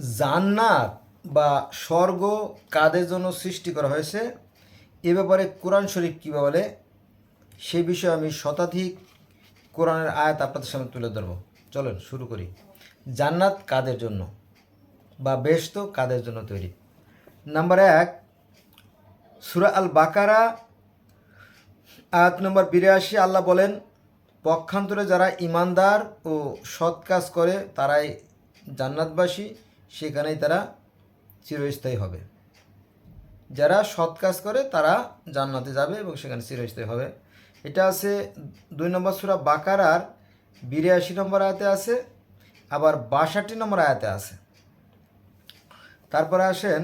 জান্নাত বা স্বর্গ কাদের জন্য সৃষ্টি করা হয়েছে? এ ব্যাপারে কোরআন শরীফ কী বলে? সে বিষয়ে আমি শতাধিক কোরআনের আয়াত আপনাদের সামনে তুলে ধরব। চলেন, শুরু করি। জান্নাত কাদের জন্য বা বেশতো কাদের জন্য তৈরি? নাম্বার এক, সুরা আল বাকারা আয়াত নম্বর বিরাশি, আল্লাহ বলেন, পক্ষান্তরে যারা ইমানদার ও সৎ কাজ করে, তারাই জান্নাতবাসী। সেখানেই তারা চিরস্থায়ী হবে। যারা সৎ কাজ করে, তারা জান্নাতে যাবে এবং সেখানে চিরস্থায়ী হবে। এটা আছে দুই নম্বর সুরা বাকারার বিরাশি নম্বর আয়াতে আছে, আবার বাষট্টি নম্বর আয়াতে আছে। তারপরে আসেন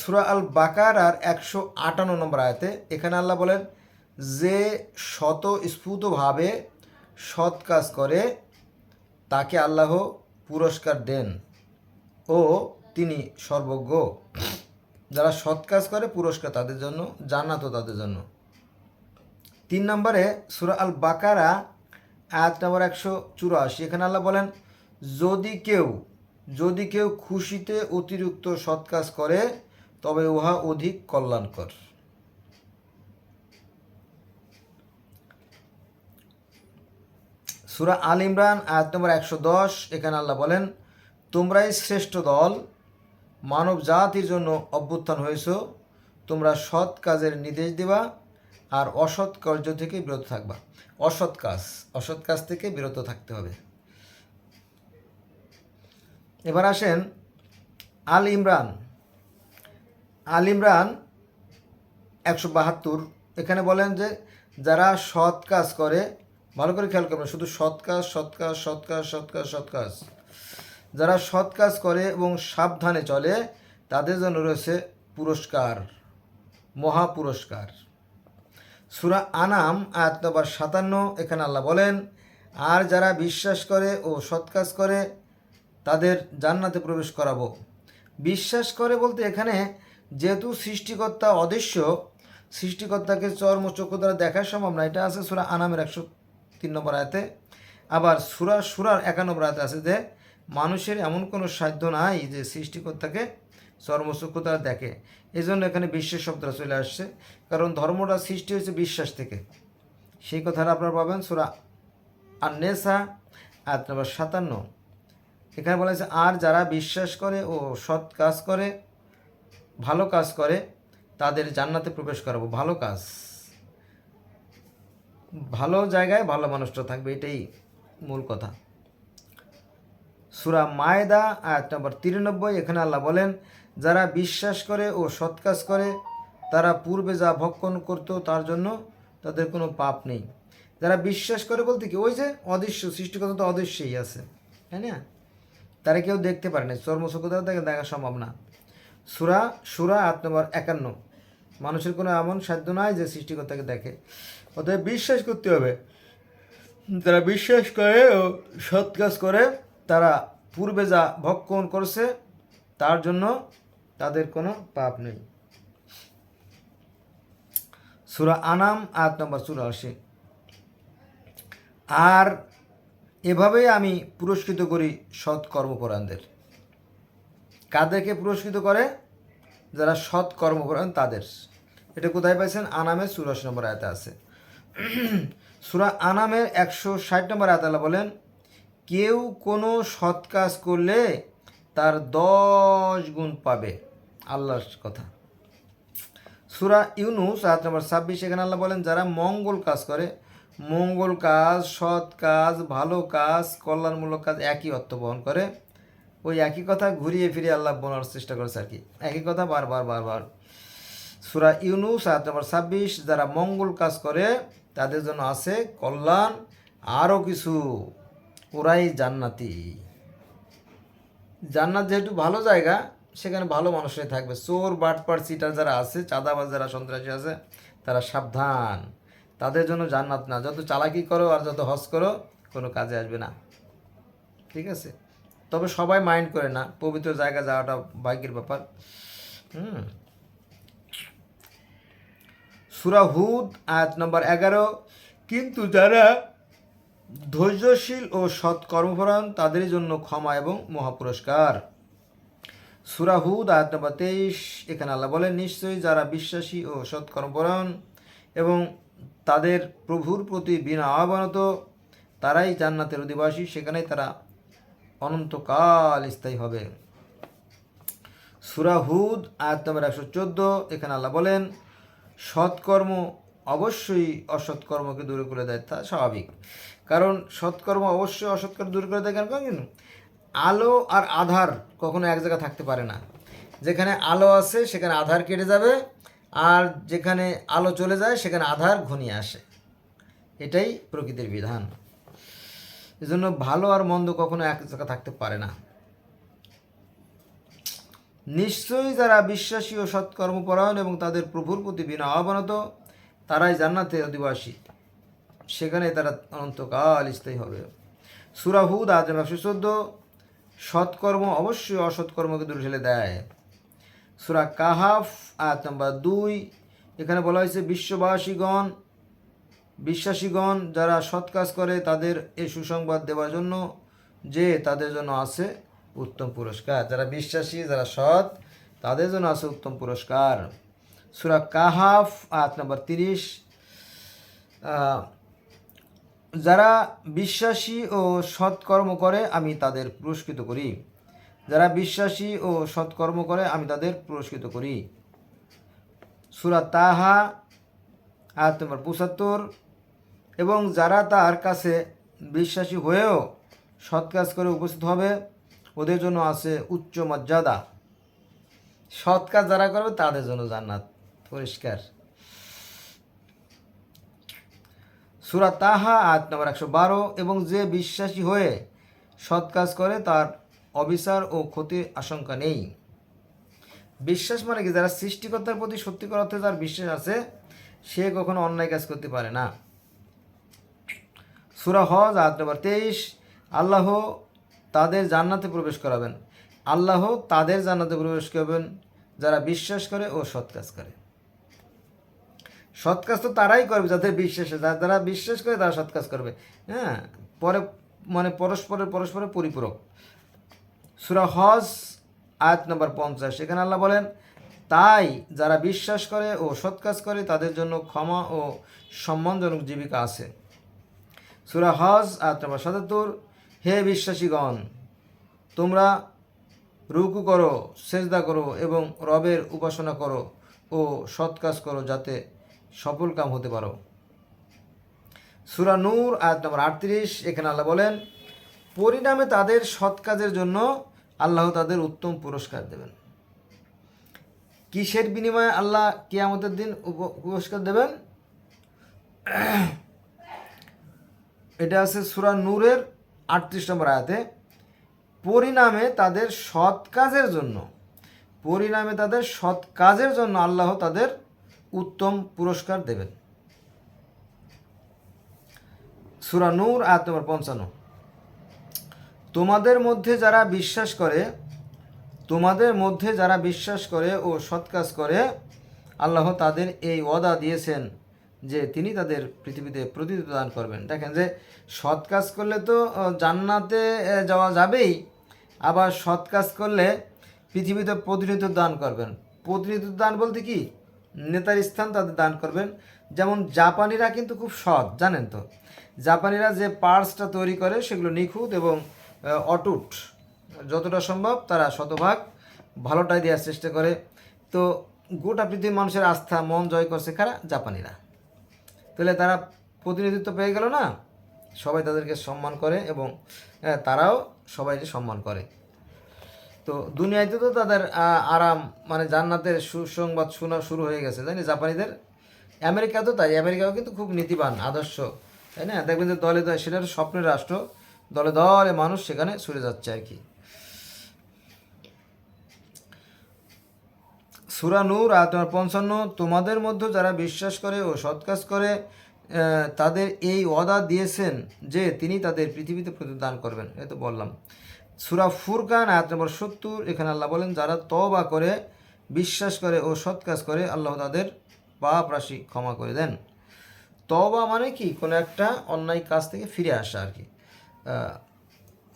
সুরা আল বাকার আর একশো আটান্ন নম্বর আয়াতে। এখানে আল্লাহ বলেন, যে শত স্ফূর্তভাবে সৎ কাজ করে, তাকে আল্লাহ পুরস্কার দেন। ও তিনি সর্বজ্ঞ। যারা সৎ কাজ করে পুরস্কার তাদের জন্য, জান্নাতও তাদের জন্য। তিন নম্বরে সুরা আল বাকারা আয়াত নম্বর একশো চুরাশি। এখানে আল্লাহ বলেন, যদি কেউ যদি কেউ খুশিতে অতিরিক্ত সৎ কাজ করে, তবে উহা অধিক কল্যাণকর। সুরা আল ইমরান আয়াত নম্বর একশো দশ। এখানে আল্লাহ বলেন তোমরাই শ্রেষ্ঠ দল, মানব জাতির জন্য অভ্যুত্থান হয়েছ, তোমরা সৎ কাজের নির্দেশ দিবা আর অসৎ কার্য থেকে বিরত থাকবা। অসৎ কাজ অসৎ কাজ থেকে বিরত থাকতে হবে। এবার আসেন আল ইমরান। আল ইমরান একশো বাহাত্তর। এখানে বলেন যে, যারা সৎ কাজ করে, ভালো করে খেয়াল করবেন, শুধু সৎ কাজ সৎ কাজ সৎ কাজ সৎ কাজ সৎ কাজ। যারা সৎ কাজ করে এবং সাবধানে চলে, তাদের জন্য রয়েছে পুরস্কার মহা পুরস্কার সুরা আনাম, আয়াত নম্বর সাতান্ন, এখানে আল্লাহ বলেন, আর যারা বিশ্বাস করে ও সৎ কাজ করে, তাদের জান্নাতে প্রবেশ করাবো। বিশ্বাস করে বলতে এখানে যেহেতু সৃষ্টিকর্তা অদৃশ্য, সৃষ্টিকর্তাকে চর্ম চক্ষু দ্বারা দেখা সম্ভব না। এটা আছে সুরা আনামের একশো তিন নম্বর আয়তে। আবার সুরা সুরার একানব্বই আয়তে আছে যে মানুষের এমন কোনো সাধ্য নাই যে সৃষ্টিকর্তাকে চর্মচক্ষু দেখে। এই জন্য এখানে বিশ্বের শব্দটা চলে আসছে। কারণ ধর্মটা সৃষ্টি হয়েছে বিশ্বাস থেকে। সেই কথাটা আপনারা পাবেন সুরা আর নেশা আয়াত নম্বর সাতান্ন। এখানে বলা হয়েছে, আর যারা বিশ্বাস করে ও সৎ কাজ করে, ভালো কাজ করে, তাদের জান্নাতে প্রবেশ করাবো। ভালো কাজ। ভালো জায়গায় ভালো মানুষটা থাকবে। এটাই মূল কথা। সুরা মায়দা, আয়াত নম্বর তিরানব্বই, এখানে আল্লাহ বলেন, যারা বিশ্বাস করে ও সৎ কাজ করে, তারা পূর্বে যা ভক্ষণ করতো তার জন্য তাদের কোনো পাপ নেই। যারা বিশ্বাস করে বলতে কি, ওই যে অদৃশ্য, সৃষ্টিকর্তা তো অদৃশ্যই আছে, তাই না? তারা কেউ দেখতে পারে না চর্মচক্ষুতাও তাকে দেখা সম্ভব না। সুরা সুরা আট নম্বর একান্ন। মানুষের কোনো এমন সাধ্য নাই যে সৃষ্টিকর্তাকে দেখে। অতএব বিশ্বাস করতে হবে। যারা বিশ্বাস করে ও সৎ কাজ করে তারা পূর্বে যা ভক্ষণ করছে, তার জন্য তাদের কোনো পাপ নেই। সুরা আনাম আট নম্বর চুরাশি আর এভাবেই আমি পুরস্কৃত করি সৎ কর্মপরায়ণদের। কাদেরকে পুরস্কৃত করে? যারা সৎ কর্মপরায়ণ, তাদের। এটা কোথায় পাইছেন? আনামের চুরাশি নম্বর আয়তে আছে। সুরা আনামের একশো ষাট নম্বর আয়তালা বলেন কেউ কোনো সৎ কাজ করলে তার দশ গুণ পাবে। আল্লাহর কথা। সুরা ইউনুস, আয়াত নম্বর ছাব্বিশ, এখানে আল্লাহ বলেন, যারা মঙ্গল কাজ করে, মঙ্গল কাজ, সৎ কাজ, ভালো কাজ, কল্যাণমূলক কাজ একই অর্থ বহন করে, ওই একই কথা ঘুরিয়ে ফিরিয়ে আল্লাহ বলার চেষ্টা করেছে আর কি। একই কথা বারবার বারবার সুরা ইউনুস, আয়াত নম্বর ছাব্বিশ, যারা মঙ্গল কাজ করে, তাদের জন্য আছে কল্যাণ, আরও কিছু। ওরাই জান্নাতি। জান্নাত যেহেতু ভালো জায়গা, সেখানে ভালো মানুষরাই থাকবে। চোর, বাটপার সিটার যারা আছে, চাঁদাবাজ যারা সন্ত্রাসী আছে, তারা সাবধান। তাদের জন্য জান্নাত না। যত চালাকি করো আর যত হজ করো, কোনো কাজে আসবে না। ঠিক আছে? তবে সবাই মাইন্ড করে না। পবিত্র জায়গা যাওয়াটা ভাগ্যের ব্যাপার। হুম। সুরা হুদ, আয়াত নম্বর এগারো। কিন্তু যারা ধৈর্যশীল ও সৎ কর্মপরায়ণ তাদের জন্য ক্ষমা এবং মহাপুরস্কার। সুরাহুদ আয়াত নম্বর তেইশ, এখানে আল্লাহ বলেন, নিশ্চয়ই যারা বিশ্বাসী ও সৎকর্মপরায়ণ এবং তাদের প্রভুর প্রতি বিনা আহ্বানত তারাই জান্নাতের অধিবাসী, সেখানেই তারা অনন্তকাল স্থায়ী হবে। সুরাহুদ আয়াত নম্বর একশো চোদ্দ, এখানে আল্লাহ বলেন সৎকর্ম অবশ্যই অসৎকর্মকে দূরে করে দেয়, তা স্বাভাবিক। কারণ সৎকর্ম অবশ্যই অসৎকর্ম দূর করে দেয় কেন? আলো আর আধার কখনো এক জায়গায় থাকতে পারে না। যেখানে আলো আছে, সেখানে আধার কেটে যাবে, আর যেখানে আলো চলে যায়, সেখানে আধার ঘনিয়ে আসে। এটাই প্রকৃতির বিধান। এজন্য ভালো আর মন্দ কখনো এক জায়গায় থাকতে পারে না। নিশ্চয়ই যারা বিশ্বাসী ও সৎকর্মপরায়ণ এবং তাদের প্রভুর প্রতি বিনা অবনত, তারাই জান্নাতে অধিবাসী। সেখানে তারা অনন্তকাল স্থায়ী হবে। সুরাহুদ আজম একশো চোদ্দ, সৎকর্ম অবশ্যই অসৎকর্মকে দূরে ঠেলে দেয়। সুরা কাহাফ, আয়াত নম্বর দুই, এখানে বলা হয়েছে, বিশ্ববাসীগণ, বিশ্বাসীগণ যারা সৎ কাজ করে, তাদের এই সুসংবাদ দেওয়ার জন্য যে তাদের জন্য আছে উত্তম পুরস্কার। যারা বিশ্বাসী, যারা সৎ, তাদের জন্য আছে উত্তম পুরস্কার। সুরা কাহাফ, আয়াত নম্বর তিরিশ যারা বিশ্বাসী ও সৎকর্ম করে, আমি তাদের পুরস্কৃত করি। যারা বিশ্বাসী ও সৎকর্ম করে, আমি তাদের পুরস্কৃত করি। সুরা তাহা, আয়াত নম্বর পঁচাত্তর। এবং যারা তার কাছে বিশ্বাসী হয়েও সৎ কাজ করে উপস্থিত হবে, ওদের জন্য আছে উচ্চ মর্যাদা। সৎ কাজ যারা করবে, তাদের জন্য জান্নাত। পরিষ্কার। সুরা তাহা, আয়াত নম্বর একশো বারো, এবং যে বিশ্বাসী হয়ে সৎ কাজ করে, তার অবিচার ও ক্ষতির আশঙ্কা নেই। বিশ্বাস মানে কি? যারা সৃষ্টিকর্তার প্রতি সত্যিকার অর্থে যার বিশ্বাস আছে, সে কখনো অন্যায় কাজ করতে পারে না। সুরা হজ, আয়াত নম্বর তেইশ, আল্লাহ তাদের জান্নাতে প্রবেশ করাবেন। আল্লাহ তাদের জান্নাতে প্রবেশ করবেন, যারা বিশ্বাস করে ও সৎ কাজ করে। সৎ কাজ তো তারাই করবে, যাদের বিশ্বাস যারা- যারা বিশ্বাস করে তারা সৎ কাজ করবে। হ্যাঁ? পরে মানে পরস্পরের পরস্পরের পরিপূরক। সুরা হজ, আয়াত নম্বর পঞ্চাশ। এখানে আল্লাহ বলেন, তাই যারা বিশ্বাস করে ও সৎ কাজ করে, তাদের জন্য ক্ষমা ও সম্মানজনক জীবিকা আছে। সুরা হজ, আয়াত নম্বর সাতাত্তর, হে বিশ্বাসীগণ, তোমরা রুকু করো, সেজদা করো এবং রবের উপাসনা করো ও সৎ কাজ করো যাতে সফল কাম হতে পারো। সুরা নূর, আয়াত নম্বর আটত্রিশ, এখানে আল্লাহ বলেন, পরিণামে তাদের সৎ কাজের জন্য আল্লাহ তাদের উত্তম পুরস্কার দেবেন। কিসের বিনিময়ে আল্লাহ কিয়ামতের দিন পুরস্কার দেবেন? এটা আছে সুরা নূরের আটত্রিশ নম্বর আয়াতে, পরিণামে তাদের সৎ কাজের জন্য, পরিণামে তাদের সৎ কাজের জন্য আল্লাহ তাদের উত্তম পুরস্কার দেবেন। সুরা নূর, আয়াত নম্বর পঞ্চান্ন। তোমাদের মধ্যে যারা বিশ্বাস করে, তোমাদের মধ্যে যারা বিশ্বাস করে ও সৎ কাজ করে, আল্লাহ তাদের এই ওয়াদা দিয়েছেন যে তিনি তাদের পৃথিবীতে প্রতিনিধিত্ব দান করবেন। দেখেন যে সৎ কাজ করলে তো জান্নাতে যাওয়া যাবেই, আবার সৎ কাজ করলে পৃথিবীতে প্রতিনিধিত্ব দান করবেন। প্রতিনিধিত্ব দান বলতে কি? নেতার স্থান তাদের দান করবেন। যেমন জাপানিরা কিন্তু খুব সৎ, জানেন তো? জাপানিরা যে পার্টসটা তৈরি করে সেগুলো নিখুঁত এবং অটুট। যতটা সম্ভব তারা শতভাগ ভালোটাই দেওয়ার চেষ্টা করে। তো গোটা পৃথিবীর মানুষের আস্থা, মন জয় করছে কারা? জাপানিরা। তাহলে তারা প্রতিনিধিত্ব পেয়ে গেল না? সবাই তাদেরকে সম্মান করে এবং তারাও সবাইকে সম্মান করে। তো দুনিয়াতে তো তাদের আরাম মানে জান্নাতের সুসংবাদ শোনা শুরু হয়ে গেছে, তাই না? জাপানিদের, আমেরিকা তো তাই, আমেরিকাও কিন্তু খুব নীতিবান, আদর্শ, তাই না? দেখবেন যে দলে দলে, সেটা স্বপ্নের রাষ্ট্র, দলে দলে মানুষ সেখানে সরে যাচ্ছে আর কি। সুরা নূর, আয়াত নম্বর পঞ্চান্ন, তোমাদের মধ্যে যারা বিশ্বাস করে ও সৎ কাজ করে তাদের এই ওয়াদা দিয়েছেন যে তিনি তাদের পৃথিবীতে প্রতিদান করবেন এই তো বললাম। সুরা ফুরকান, আয়াত নম্বর সত্তর, এখানে আল্লাহ বলেন, যারা তবা করে, বিশ্বাস করে ও সৎ কাজ করে, আল্লাহ তাদের পাপ রাশি ক্ষমা করে দেন। তবা মানে কি? কোনো একটা অন্যায় কাজ থেকে ফিরে আসা আর কি।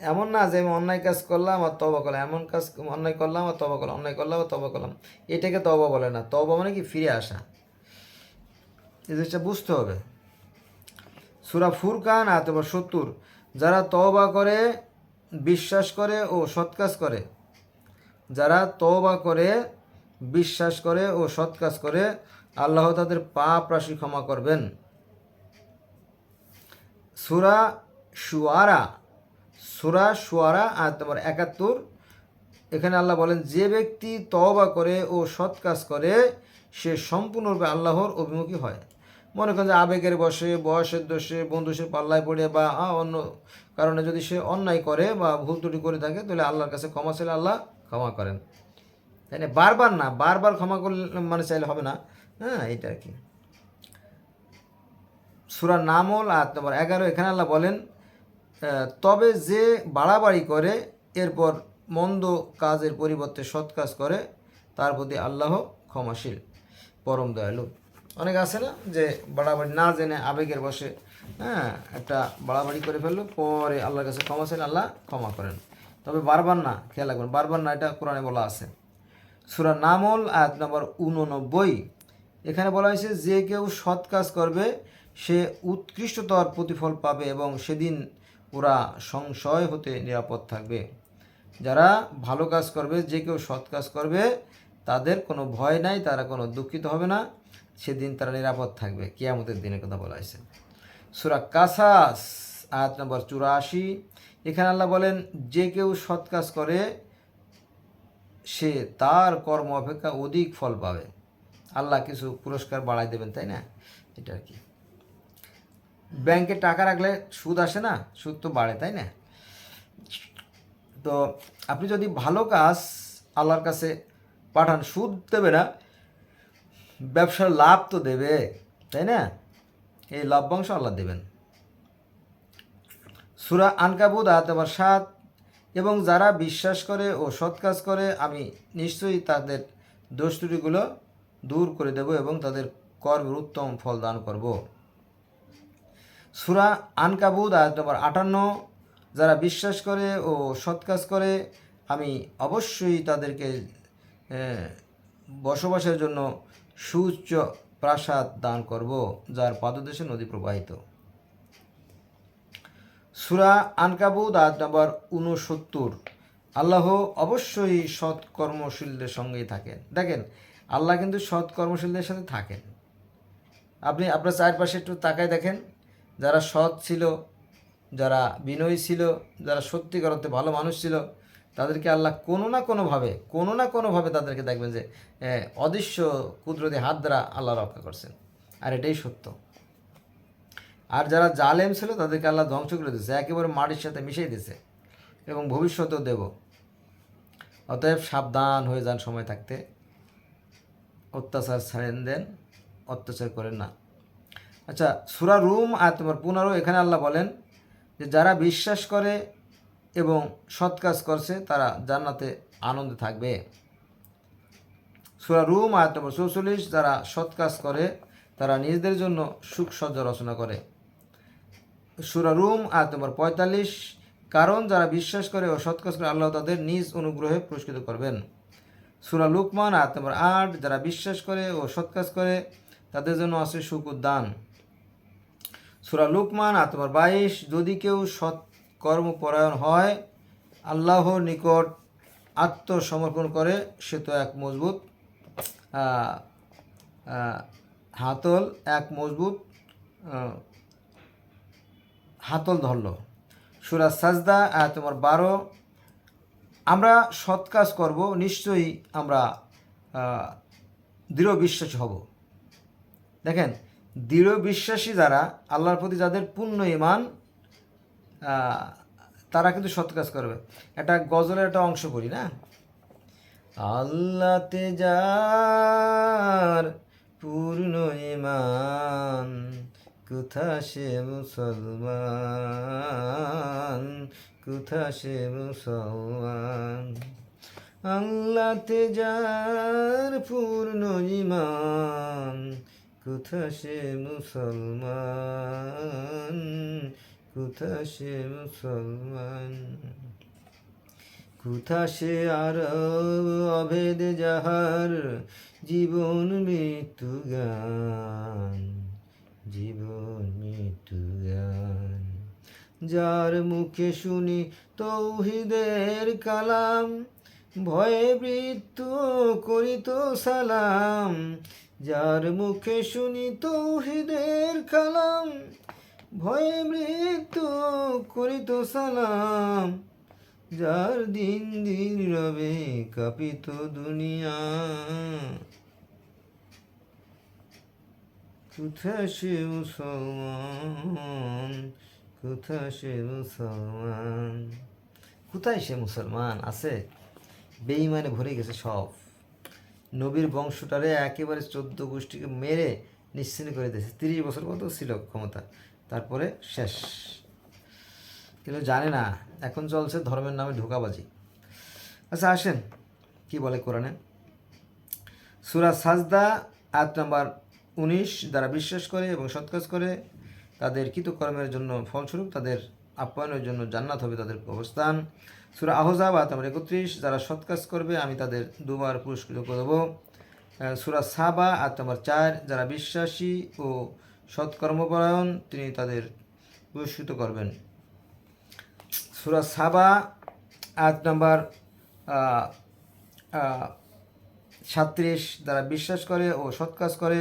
এমন না যে আমি অন্যায় কাজ করলাম আর তবা করলাম, এমন কাজ, অন্যায় করলাম আর তবা করলাম, অন্যায় করলাম আর তবা করলাম। এটাকে তবা বলে না। তবা মানে কি? ফিরে আসা। এই জিনিসটা বুঝতে হবে। সুরা ফুরকান অথবা সত্তর, যারা তওবা করে বিশ্বাস করে ও সৎ কাজ করে। যারা তওবা করে, বিশ্বাস করে ও সৎ কাজ করে, আল্লাহ তাদের পাপ রাশি ক্ষমা করবেন। সুরা সুয়ারা সুরা সুয়ারা আর তোমার একাত্তর, এখানে আল্লাহ বলেন, যে ব্যক্তি তওবা করে ও সৎ কাজ করে, সে সম্পূর্ণরূপে আল্লাহর অভিমুখী হয়। মনে করেন যে আবেগের বসে, বয়সের দোষে, বন্ধুসের পাল্লায় পড়ে বা অন্য কারণে যদি সে অন্যায় করে বা ভুল ত্রুটি করে থাকে, তাহলে আল্লাহর কাছে ক্ষমা চাইলে আল্লাহ ক্ষমা করেন। তাই না? বারবার না, বারবার ক্ষমা করলে মানে চাইলে হবে না। হ্যাঁ এটা আর কি। সুরা নামল আর তোমার এগারো, এখানে আল্লাহ বলেন তবে যে বাড়াবাড়ি করে, এরপর মন্দ কাজের পরিবর্তে সৎ কাজ করে, তার প্রতি আল্লাহ ক্ষমাশীল, পরম দয়ালু। অনেক আছে না যে বাড়াবাড়ি না জেনে আবেগের বসে হ্যাঁ একটা বাড়াবাড়ি করে ফেলল, পরে আল্লাহর কাছে ক্ষমা চাইলে আল্লাহ ক্ষমা করেন। তবে বারবার না, খেয়াল রাখবেন, বারবার না, এটা কোরআনে বলা আছে। সুরা নামল, আয়াত নম্বর উননব্বই। এখানে বলা হয়েছে, যে কেউ সৎ কাজ করবে, সে উৎকৃষ্টতর প্রতিফল পাবে এবং সেদিন ওরা সংশয় হতে নিরাপদ থাকবে। যারা ভালো কাজ করবে, যে কেউ সৎ কাজ করবে, তাদের কোনো ভয় নাই, তারা কোনো দুঃখিত হবে না। সেদিন তারা নিরাপদ থাকবে। কেয়ামতের দিনের কথা বলা হয়েছে। সুরা কাসাস, আয়াত নম্বর চুরাশি। এখানে আল্লাহ বলেন, যে কেউ সৎ কাজ করে, সে তার কর্ম অপেক্ষা অধিক ফল পাবে। আল্লাহ কিছু পুরস্কার বাড়াই দেবেন, তাই না? এটা আর কি। ব্যাংকে টাকা রাখলে সুদ আসে না? সুদ তো বাড়ে, তাই না? তো আপনি যদি ভালো কাজ আল্লাহর কাছে পাঠান, সুদ দেবে না ব্যবসার লাভ তো দেবে, তাই না? এই লভ্যাংশ আল্লাহ দেবেন। সুরা আনকাবুদ, আয়াত নম্বর সাত, এবং যারা বিশ্বাস করে ও সৎ কাজ করে, আমি নিশ্চয়ই তাদের দোষ দূর করে দেব এবং তাদের কর্মের উত্তম ফল দান করব। সুরা আনকাবুদ, আয়াত নম্বর আটান্ন, যারা বিশ্বাস করে ও সৎ কাজ করে, আমি অবশ্যই তাদেরকে বসবাসের জন্য সুউচ্চ প্রাসাদ দান করব, যার পাদদেশে নদী প্রবাহিত। সুরা আনকাবুদ আয়াত নম্বর উনসত্তর আল্লাহ অবশ্যই সৎ কর্মশীলদের সঙ্গেই থাকেন। দেখেন, আল্লাহ কিন্তু সৎ কর্মশীলদের সাথে থাকেন। আপনি আপনার চারপাশে একটু তাকায় দেখেন, যারা সৎ ছিল, যারা বিনয়ী ছিল, যারা সত্যিকার অর্থে ভালো মানুষ ছিল তাদেরকে আল্লাহ কোনো না কোনোভাবে, কোনো না কোনোভাবে তাদেরকে দেখবেন যে অদৃশ্য কুদরতি হাত দ্বারা আল্লাহ রক্ষা করছেন। আর এটাই সত্য। আর যারা জালেম ছিল, তাদেরকে আল্লাহ ধ্বংস করে দিয়েছে, একেবারে মাটির সাথে মিশিয়ে দিয়েছে এবং ভবিষ্যতেও দেব। অতএব সাবধান হয়ে যান সময় থাকতে। অত্যাচার ছাড়েন দেন, অত্যাচার করেন না। আচ্ছা সুরা রুম আর তোমার পুনরও এখানে আল্লাহ বলেন যে, যারা বিশ্বাস করে এবং সৎ কাজ করছে, তারা জান্নাতে আনন্দে থাকবে। সুরা রুম, আয়াত নম্বর চৌচল্লিশ, যারা সৎ কাজ করে, তারা নিজেদের জন্য সুখ সজ্জা রচনা করে। সুরা রুম, আয়াত নম্বর পঁয়তাল্লিশ, কারণ যারা বিশ্বাস করে ও সৎ কাজ করে, আল্লাহ তাদের নিজ অনুগ্রহে পুরস্কৃত করবেন। সুরা লুকমান, আয়াত নম্বর আট, যারা বিশ্বাস করে ও সৎ কাজ করে, তাদের জন্য আছে সুখ উদ্যান। সুরা লুকমান, আয়াত নম্বর বাইশ, যদি কেউ সৎ কর্মপরায়ণ হয় আল্লাহর নিকট আত্মসমর্পণ করে, সে তো এক মজবুত হাতল, এক মজবুত হাতল ধরল। সুরা সাজদা, আয়াত তোমার বারো। আমরা সৎ কাজ করব, নিশ্চয়ই আমরা দৃঢ় বিশ্বাসী হব। দেখেন, দৃঢ় বিশ্বাসী যারা, আল্লাহর প্রতি যাদের পূর্ণ ইমান তারা কিন্তু সৎ কাজ করবে। একটা গজলের একটা অংশ পড়ি, না? আল্লাহতে যার পূর্ণ ইমান কোথা সে মুসলমান, কোথা সে মুসলমান? আল্লাহতে যার পূর্ণ ইমান কোথা সে মুসলমান কোথা সে মুসলমান কোথা সে আর অভেদ যাহার, জীবন মৃত্যু গান, জীবন মৃত্যু গান। যার মুখে শুনি তৌহিদের কালাম, ভয়ে মৃত্যু করিত সালাম। যার মুখে শুনি তৌহিদের কালাম ভয়ে মৃত্যু করিত সালাম, যার দিন দিন রবে কাপিত দুনিয়া। কোথা সে মুসলমান? কোথা সে মুসলমান? কোথায় সে মুসলমান? আছে? বেইমানে ভরে গেছে সব। নবীর বংশটারে একেবারে চোদ্দ গোষ্ঠীকে মেরে নিশ্চিন্ন করে দিয়েছে। তিরিশ বছর মতো ছিল ক্ষমতা। তারপরে শেষ। কিন্তু জানে না এখন চলছে ধর্মের নামে ঢোকাবাজি আচ্ছা আসেন কি বলে কোরআনে? সুরা সাজদা আট নাম্বার উনিশ যারা বিশ্বাস করে এবং সৎকাজ করে তাদের কৃতকর্মের জন্য ফলস্বরূপ তাদের আপ্যায়নের জন্য জান্নাত হবে তাদের অবস্থান। সুরা আহজাব আয়াত নাম্বার একত্রিশ যারা সৎকাজ করবে আমি তাদের দুবার পুরস্কৃত করে দেবো। আহ, সুরা সাবা আট নাম্বার চার যারা বিশ্বাসী ও সৎকর্মপরায়ণ তিনি তাদের পুরস্কৃত করবেন। সুরা সাবা, আয়াত নাম্বার সাত্রিশ যারা বিশ্বাস করে ও সৎ কাজ করে,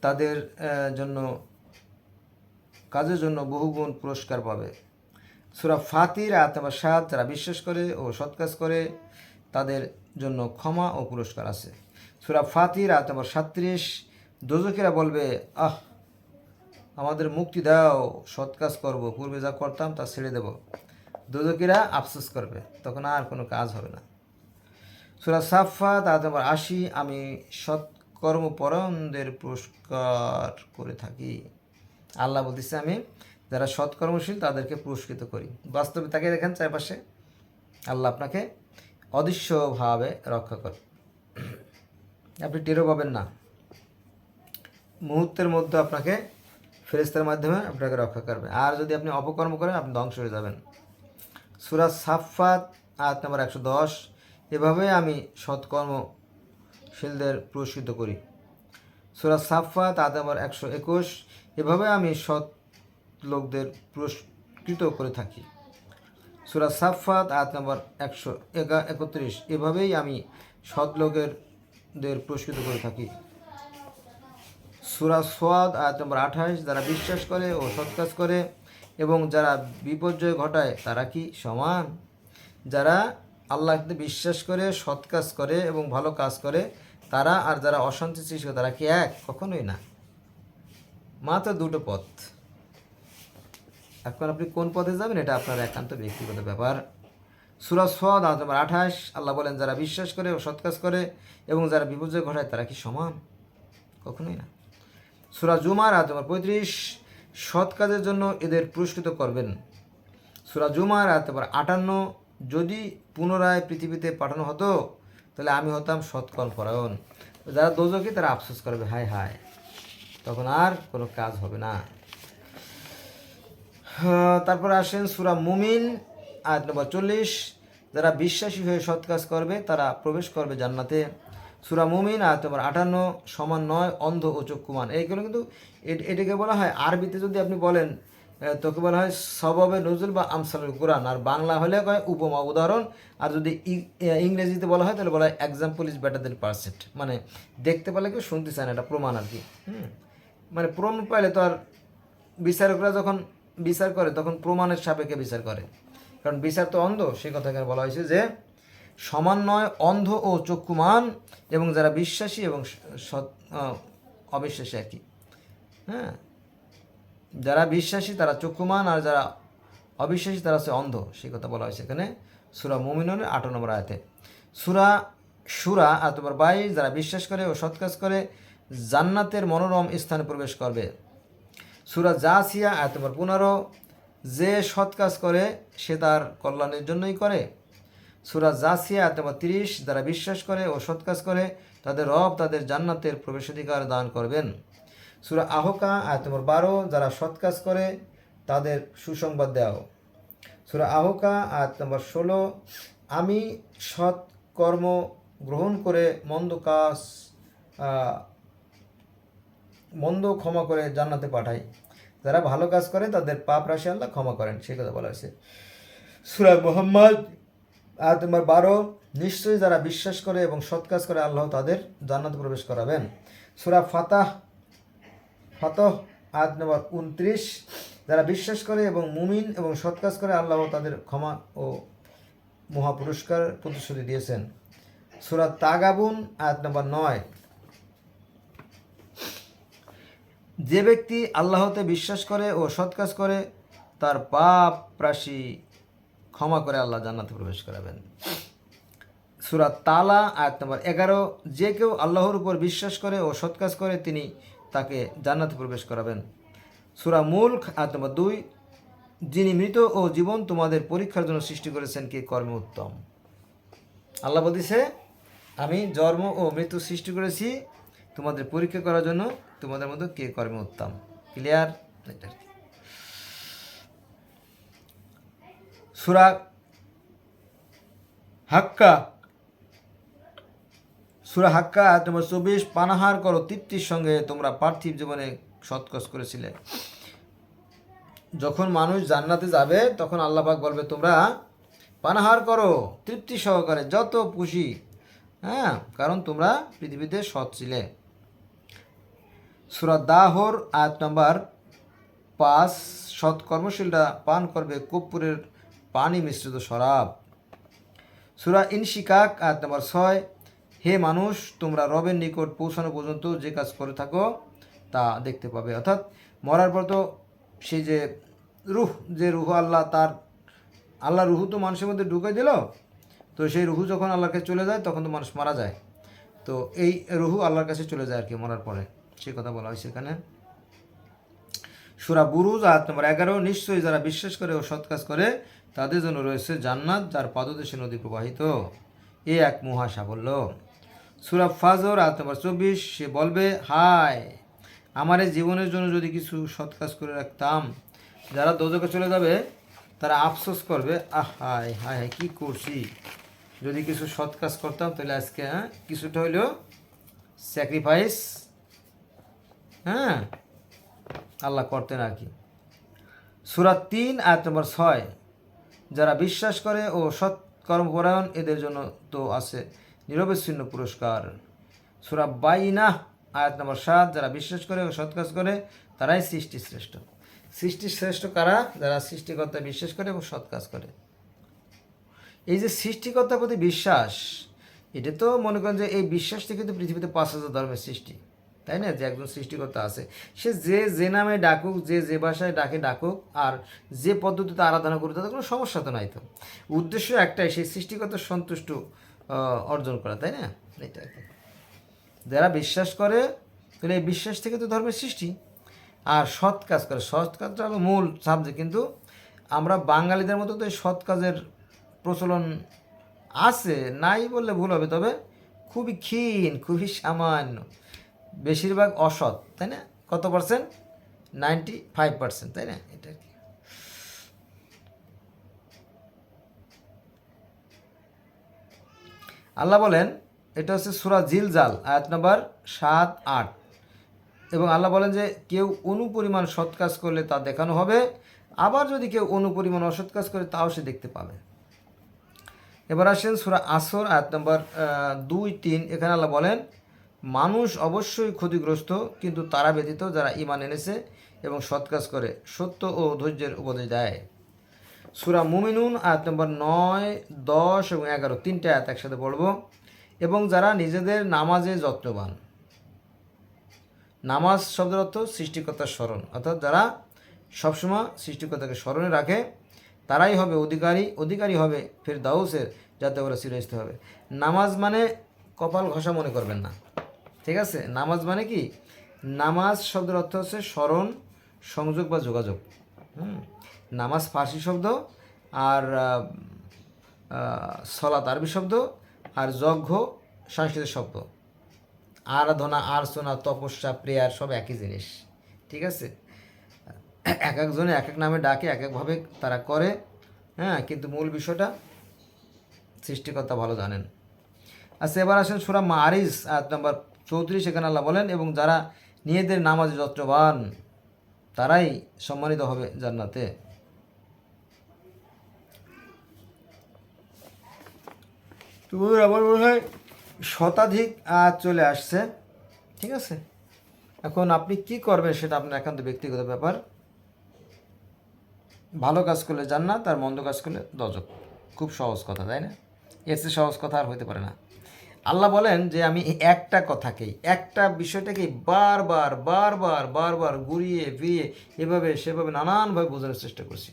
তাদের জন্য, কাজের জন্য বহুগুণ পুরস্কার পাবে। সুরা ফাতির, আয়াত নাম্বার সাত, যারা বিশ্বাস করে ও সৎ কাজ করে, তাদের জন্য ক্ষমা ও পুরস্কার আছে। সুরা ফাতির, আয়াত নাম্বার সাত্রিশ দোজকেরা বলবে, আহ আমাদের মুক্তি দাও, সৎ কাজ করব, পূর্বে যা করতাম তা ছেড়ে দেব। দোজকেরা আফসোস করবে, তখন আর কোনো কাজ হবে না। সুরা সাফা তাতে আমার আশি, আমি সৎকর্মপরায়ণদের পুরস্কার করে থাকি। আল্লাহ বলতেছে, আমি যারা সৎকর্মশীল তাদেরকে পুরস্কৃত করি। বাস্তবে তাকে দেখেন চারপাশে, আল্লাহ আপনাকে অদৃশ্যভাবে রক্ষা করে। আপনি টেরও পাবেন না। মুহূর্তের মধ্যে আপনাকে ফেরেস্তার মাধ্যমে আপনাকে রক্ষা করবে। আর যদি আপনি অপকর্ম করেন, আপনি ধ্বংস হয়ে যাবেন। সুরাজ সাফাত আয়াত নম্বর একশো দশ। এভাবে আমি সৎকর্মশীলদের পুরস্কৃত করি। সুরাজ সাফাত আয়াত নম্বর একশো একুশ। এভাবে আমি সৎ লোকদের পুরস্কৃত করে থাকি। সুরা সাফাত আয়াত নম্বর একশো একত্রিশ। এভাবেই আমি সৎ লোকের দের পুরস্কৃত করে থাকি। সুরা সোয়াদ, আয়াত নম্বর আঠাশ, যারা বিশ্বাস করে ও সৎ কাজ করে এবং যারা বিপর্যয় ঘটায়, তারা কি সমান? যারা আল্লাহকে বিশ্বাস করে সৎ কাজ করে এবং ভালো কাজ করে, তারা আর যারা অশান্তি সৃষ্টি তারা কি এক? কখনোই না। মাত্র দুটো পথ। এখন আপনি কোন পথে যাবেন, এটা আপনার একান্ত ব্যক্তিগত ব্যাপার। সুরা সদ আয়াত নম্বর আঠাশ, আল্লাহ বলেন, যারা বিশ্বাস করে ও সৎ কাজ করে এবং যারা বিপর্যয় ঘটায়, তারা কি সমান? কখনোই না। সুরা জুমার আয়াত নম্বর পঁয়ত্রিশ, সৎ কাজের জন্য এদের পুরস্কৃত করবেন। সুরা জুমার আয়াত নম্বর আটান্ন, যদি পুনরায় পৃথিবীতে পাঠানো হতো, তাহলে আমি হতাম সৎকর্ম পরায়ণ যারা দোজকি তারা আফসোস করবে, হায় হায়। তখন আর কোনো কাজ হবে না। তারপরে আসেন সুরা মুমিন, আয়াত নম্বর চল্লিশ। যারা বিশ্বাসী হয়ে সৎ কাজ করবে, তারা প্রবেশ করবে জান্নাতে। সুরা মুমিন, আয়াত নম্বর আটান্ন, সমান নয়, অন্ধ ও চক্ষুমান এইগুলো কিন্তু এটাকে বলা হয় আরবিতে যদি আপনি বলেন তোকে বলা হয় সবাবে নজরুল বা আমসালুল কোরআন। আর বাংলা হলে কয় উপমা, উদাহরণ। আর যদি ইংরেজিতে বলা হয়, তাহলে বলা হয় example is better than percent মানে দেখতে পেলে কেউ শুনতে চায় না, এটা প্রমাণ আর কি। মানে প্রমাণ পাইলে তো আর বিচারকরা যখন বিচার করে, তখন প্রমাণের সাপেক্ষে বিচার করে। কারণ বিচার তো অন্ধ, সে কথা বলা হয়েছে যে সমান নয়, অন্ধ ও চক্ষুমান এবং যারা বিশ্বাসী এবং সৎ অবিশ্বাসী আর কি। হ্যাঁ? যারা বিশ্বাসী তারা চক্ষুমান আর যারা অবিশ্বাসী তারা হচ্ছে অন্ধ, সেই কথা বলা হয়েছে এখানে সুরা মুমিনের আট নম্বর আয়াতে। সুরা সুরা আর তোমার বাইশ যারা বিশ্বাস করে ও সৎকাজ করে জান্নাতের মনোরম স্থানে প্রবেশ করবে। সুরা জাসিয়া আয়াত নম্বর পনেরো, যে সৎ কাজ করে সে তার কল্যাণের জন্যই করে। সুরা জাসিয়া নম্বর তিরিশ, যারা বিশ্বাস করে ও সৎ কাজ করে, তাদের রব তাদের জান্নাতের প্রবেশাধিকার দান করবেন। সুরা আহকা আয়াত নম্বর বারো, যারা সৎ কাজ করে, তাদের সুসংবাদ দাও। সুরা আহকা আয়াত নম্বর ষোলো, আমি সৎ কর্ম গ্রহণ করে মন্দ কাজ মন্দ ক্ষমা করে জান্নাতে পাঠাই। যারা ভালো কাজ করে, তাদের পাপ রাশি আল্লাহ ক্ষমা করেন। সেই কথা বলা হয়েছে। সুরা মোহাম্মদ আয়াত নম্বর বারো, নিশ্চয়ই যারা বিশ্বাস করে এবং সৎ কাজ করে আল্লাহ তাদের জান্নাতে প্রবেশ করাবেন। সুরা ফাতাহ, ফাতহ, আয়াত নম্বর উনত্রিশ, যারা বিশ্বাস করে এবং মুমিন এবং সৎ কাজ করে আল্লাহ তাদের ক্ষমা ও মহা পুরস্কার প্রতিশ্রুতি দিয়েছেন। সুরা তাগাবুন, আয়াত নম্বর নয়। যে ব্যক্তি আল্লাহতে বিশ্বাস করে ও সৎ কাজ করে, তার পাপ রাশি ক্ষমা করে আল্লাহ জান্নাতে প্রবেশ করাবেন। সুরা তালা, আয়াত নম্বর এগারো, যে কেউ আল্লাহর উপর বিশ্বাস করে ও সৎ কাজ করে, তিনি তাকে জান্নাতে প্রবেশ করাবেন। সুরা মুল্ক, আয়াত নম্বর দুই, যিনি মৃত ও জীবন তোমাদের পরীক্ষার জন্য সৃষ্টি করেছেন, কে কর্মে উত্তম? আল্লাহ বলতেছে, আমি জন্ম ও মৃত্যু সৃষ্টি করেছি, তোমাদের পরীক্ষা করার জন্য তোমাদের মধ্যে কে কর্মে উত্তম? ক্লিয়ার এটা আর কি। সুরা হাক্কা সুরা হাক্কা নম্বর চব্বিশ, পানাহার করো তৃপ্তির সঙ্গে তোমরা পার্থিব জীবনে সৎকস করেছিলে। যখন মানুষ জান্নাতে যাবে, তখন আল্লাহ পাক বলবে, তোমরা পানাহার করো তৃপ্তি সহকারে, যত খুশি। হ্যাঁ কারণ তোমরা পৃথিবীতে সৎ ছিলে। সুরা দাহর, আয়াত নম্বর পাঁচ, সৎ কর্মশীলরা পান করবে কর্পূরের পানি মিশ্রিত শরাব। সুরা ইনশিকাক, আয়াত নম্বর ছয়, হে মানুষ, তোমরা রবের নিকট পৌঁছানো পর্যন্ত যে কাজ করে থাকো, তা দেখতে পাবে। অর্থাৎ মরার পর তো সেই যে রুহ যে রুহ আল্লাহ তার, আল্লাহ রুহু তো মানুষের মধ্যে ঢুকে দিল, তো সেই রুহু যখন আল্লাহর কাছে চলে যায়, তখন তো মানুষ মারা যায়। তো এই রুহু আল্লাহর কাছে চলে যায় আর কি মরার পরে। সে কথা বলা হয়েছে এখানে। সুরা বুরুজ, আয়াত নম্বর এগারো, নিশ্চয়ই যারা বিশ্বাস করে ও সৎ কাজ করে তাদের জন্য রয়েছে জান্নাত, যার পাদদেশে নদী প্রবাহিত। এ এক মহা সাফল্য। সুরা ফাজর, আয়াত নম্বর চব্বিশ, সে বলবে, হায়, আমার এই জীবনের জন্য যদি কিছু সৎ কাজ করে রাখতাম, যারা দোজকে চলে যাবে, তারা আফসোস করবে, আহ, হায় হায় হায়, কী করছি? যদি কিছু সৎ কাজ করতাম, তাহলে আজকে হ্যাঁ কিছুটা হইলেও স্যাক্রিফাইস হ্যাঁ আল্লাহ করতেন আর কি। সুরাত তিন, আয়াত নম্বর ছয় যারা বিশ্বাস করে ও সৎ কর্মপরায়ণ, এদের জন্য তো আছে নিরবিচ্ছিন্ন পুরস্কার। সুরা বাইনা আয়াত নম্বর সাত, যারা বিশ্বাস করে ও সৎ কাজ করে, তারাই সৃষ্টি শ্রেষ্ঠ সৃষ্টি শ্রেষ্ঠ কারা? যারা সৃষ্টিকর্তা বিশ্বাস করে এবং সৎ কাজ করে। এই যে সৃষ্টিকর্তার প্রতি বিশ্বাস, এটা তো মনে করেন যে এই বিশ্বাস কিন্তু পৃথিবীতে পাঁচ হাজার ধর্মের সৃষ্টি। তাই না? যে একজন সৃষ্টিকর্তা আছে। সে যে যে নামে ডাকুক, যে যে ভাষায় ডাকে, ডাকুক, আর যে পদ্ধতিতে আরাধনা করুক, তাতে কোনো সমস্যা তো নাই তো। উদ্দেশ্য একটাই, সেই সৃষ্টিকর্তার সন্তুষ্ট অর্জন করা, তাই না? এটা যারা বিশ্বাস করে, তাহলে এই বিশ্বাস থেকে তো ধর্মের সৃষ্টি। আর সৎ কাজ করে। সৎ কাজটা হলো মূল সাবজেক্ট কিন্তু আমরা বাঙালিদের মতো তো এই সৎ কাজের প্রচলন আছে, নাই বললে ভুল হবে। তবে খুবই ক্ষীণ, খুবই সামান্য। বেশিরভাগ অসৎ, তাই না? কত পার্সেন্ট নাইনটি ফাইভ পার্সেন্ট তাই না? এটা কি? আল্লাহ বলেন, এটা হচ্ছে সুরা জিলজাল, আয়াত নম্বর সাত আট। এবং আল্লাহ বলেন যে, কেউ অনুপরিমাণ সৎ কাজ করলে তা দেখানো হবে, আবার যদি কেউ অনুপরিমাণ অসৎ কাজ করে, তাও সে দেখতে পাবে। এবার আসেন সুরা আসর, আয়াত নম্বর দুই তিন। এখানে আল্লাহ বলেন মানুষ অবশ্যই ক্ষতিগ্রস্ত, কিন্তু তারা ব্যতীত যারা ইমান এনেছে এবং সৎ কাজ করে, সত্য ও ধৈর্যের উপদেশ দেয়। সুরা মুমিনুন, আয়াত নম্বর নয়, দশ এবং এগারো, তিনটে আয়াত একসাথে পড়ব। এবং যারা নিজেদের নামাজে যত্নবান, নামাজ শব্দের অর্থ সৃষ্টিকর্তার স্মরণ। অর্থাৎ যারা সবসময় সৃষ্টিকর্তাকে স্মরণে রাখে, তারাই হবে অধিকারী অধিকারী হবে ফের দাউসের যাতে ওরা চিরস্ত হবে। নামাজ মানে কপাল ঘষা মনে করবেন না। ঠিক আছে? নামাজ মানে কি? নামাজ শব্দের অর্থ হচ্ছে স্মরণ, সংযোগ বা যোগাযোগ। হুম? নামাজ ফার্সি শব্দ আর সলাত আরবি শব্দ আর যজ্ঞ সংস্কৃত শব্দ। আরাধনা আর্চনা তপস্যা, প্রেয়ার সব একই জিনিস। ঠিক আছে? এক একজনে এক এক নামে ডাকে, এক একভাবে তারা করে হ্যাঁ? কিন্তু মূল বিষয়টা সৃষ্টিকর্তা ভালো জানেন। আচ্ছা এবার আসেন সুরা মারিস, আয়াত নম্বর চৌত্রিশ এখানে আল্লাহ বলেন, এবং যারা নিজেদের নামাজে যত্রবান তারাই সম্মানিত হবে জান্নাতে। তো আমার মনে হয় শতাধিক চলে আসছে, ঠিক আছে? এখন আপনি কি করবেন সেটা আপনার একান্ত ব্যক্তিগত ব্যাপার। ভালো কাজ করলে জান্নাত, আর মন্দ কাজ করলে দজক। খুব সহজ কথা, তাই না? এর চেয়ে সহজ কথা আর হতে পারে না। আল্লাহ বলেন যে আমি একটা কথাকেই একটা বিষয়টাকেই বারবার বারবার বারবার ঘুরিয়ে ফিরিয়ে এভাবে সেভাবে নানানভাবে বোঝানোর চেষ্টা করছি।